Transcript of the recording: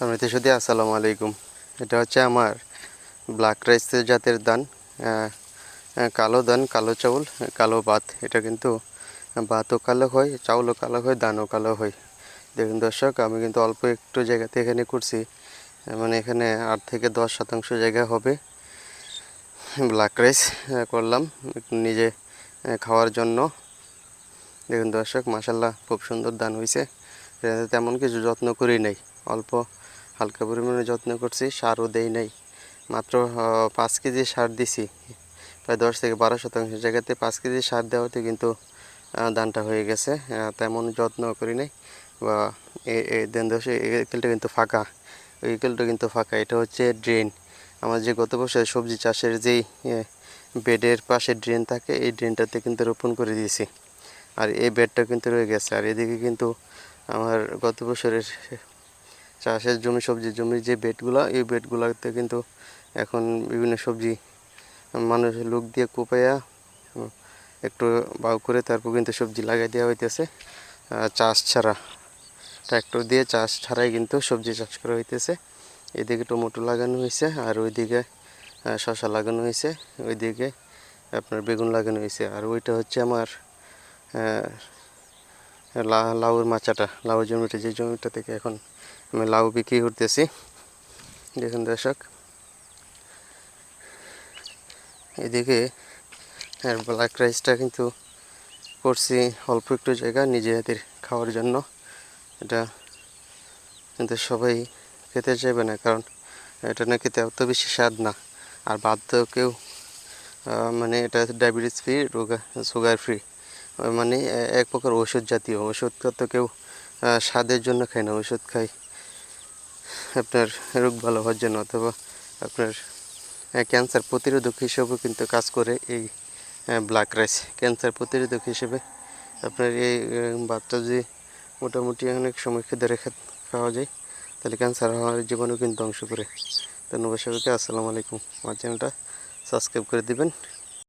সমিতি সুদী আসসালামু আলাইকুম। এটা হচ্ছে আমার ব্ল্যাক রাইস জাতের আহ, কালো ধান কালো চাউল কালো ভাত। এটা কিন্তু ভাতও কালো হয় চাউলও কালো হয় ধানও কালো হয়। দেখুন দর্শক আমি কিন্তু অল্প একটু জায়গাতে এখানে করছি মানে এখানে আট থেকে দশ শতাংশ জায়গা হবে। ব্ল্যাক রাইস করলাম নিজে খাওয়ার জন্য। দেখুন দর্শক মাসাল্লাহ খুব সুন্দর দান হয়েছে তেমন কিছু যত্ন করি নাই। অল্প হালকা পরিমাণে যত্ন করছি, সারও দেই নাই। মাত্র পাঁচ কেজি সার দিছি। প্রায় দশ থেকে বারো শতাংশ জায়গাতে পাঁচ কেজি সার দেওয়াতে কিন্তু ধানটা হয়ে গেছে। তেমন যত্ন করি নাই। বা দেন দশে একেলটা কিন্তু ফাঁকা। ওই একেলটা কিন্তু ফাঁকা। এটা হচ্ছে ড্রেন। আমার যে গত বছর সবজি চাষের যেই বেডের পাশে ড্রেন থাকে, এই ড্রেনটাতে কিন্তু রোপণ করে দিয়েছি। আর এই বেডটা কিন্তু রয়ে গেছে। আর এদিকে কিন্তু আমার গত বছরের চাষের জমি সবজির জমির যে বেডগুলো এই বেডগুলোতে কিন্তু এখন বিভিন্ন সবজি মানুষ লোক দিয়ে কোপাইয়া একটু বাউ করে তারপর কিন্তু সবজি লাগাই দেওয়া হইতেছে। চাষ ছাড়া। ট্র্যাক্টর দিয়ে চাষ ছাড়াই কিন্তু সবজি চাষ করা হইতেছে। এদিকে টমেটো লাগানো হয়েছে আর ওইদিকে শসা লাগানো হয়েছে ওইদিকে আপনার বেগুন লাগানো হয়েছে আর ওইটা হচ্ছে আমার লাউর মাচাটা লাউ জমিটা, যে জমিটা থেকে এখন আমি লাউ বিক্রি করতেছি। দেখুন দর্শক। এদিকে আর ব্ল্যাক রাইসটা কিন্তু করছি অল্প একটু জায়গা নিজে হাতের খাওয়ার জন্য। এটা কিন্তু সবাই খেতে চাইবে না, কারণ এটা না খেতে অত বেশি স্বাদ না। আর বাধ্য কেউ মানে এটা ডায়াবেটিস ফ্রি রোগা সুগার ফ্রি মানে এক প্রকার ওষুধ জাতীয়। ওষুধ তো কেউ স্বাদের জন্য খায় না। ওষুধ খায় আপনার রোগ ভালো হওয়ার জন্য অথবা আপনার ক্যান্সার প্রতিরোধক হিসেবেও কিন্তু কাজ করে এই ব্ল্যাক রাইস। ক্যান্সার প্রতিরোধক হিসেবে আপনার এই ভাতটা যদি মোটামুটি অনেক সময় খেতে রেখে খাওয়া যায়, তাহলে ক্যান্সার হওয়ার জীবনও কিন্তু ধ্বংস করে। ধন্যবাদ সবাইকে। আসসালামু আলাইকুম। আমার চ্যানেলটা সাবস্ক্রাইব করে দিবেন।